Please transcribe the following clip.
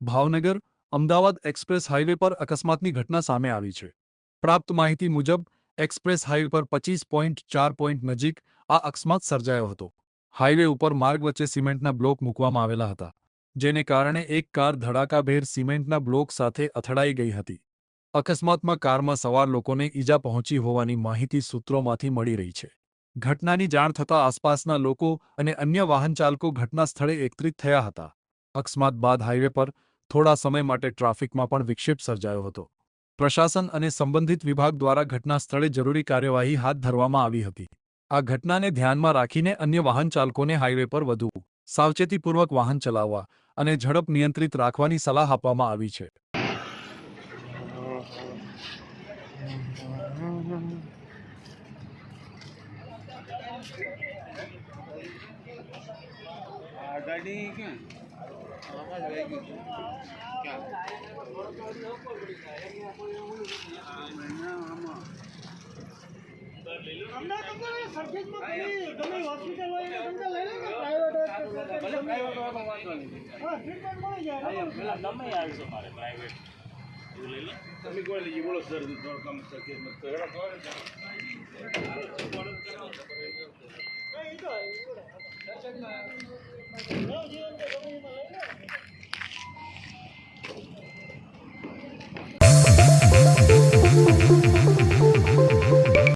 Bhavnagar, Ahmedabad express highway પર અકસ્માતની ઘટના સામે આવી છે. પ્રાપ્ત માહિતી મુજબ, એક્સપ્રેસ હાઈવે પર પચીસ પોઈન્ટ ચાર પોઈન્ટ નજીક આ અકસ્માત સર્જાયો હતો. હાઈવે ઉપર માર્ગ વચ્ચે સિમેન્ટના બ્લોક મૂકવામાં આવેલા હતા, જેને કારણે એક કાર ધડાકાભેર સિમેન્ટના બ્લોક સાથે અથડાઈ ગઈ હતી. અકસ્માતમાં કારમાં સવાર લોકોને ઈજા પહોંચી હોવાની માહિતી સૂત્રોમાંથી મળી રહી છે. ઘટનાની જાણ થતાં આસપાસના લોકો અને અન્ય વાહન ચાલકો ઘટના સ્થળે એકત્રિત થયા હતા. અકસ્માત બાદ હાઈવે પર થોડા સમય માટે ટ્રાફિકમાં પણ વિક્ષેપ સર્જાયો હતો. પ્રશાસન અને સંબંધિત વિભાગ દ્વારા ઘટના સ્થળે જરૂરી કાર્યવાહી હાથ ધરવામાં આવી હતી. આ ઘટનાને ધ્યાનમાં રાખીને અન્ય વાહન ચાલકોને હાઈવે પર વધુ સાવચેતીપૂર્વક વાહન ચલાવવા અને ઝડપ નિયંત્રિત રાખવાની સલાહ આપવામાં આવી છે. ગાડી ક્યાં? તમે કોઈ લઈ બોલો સર થોડું કામ સર મત કરો 这个，没有今天这东西。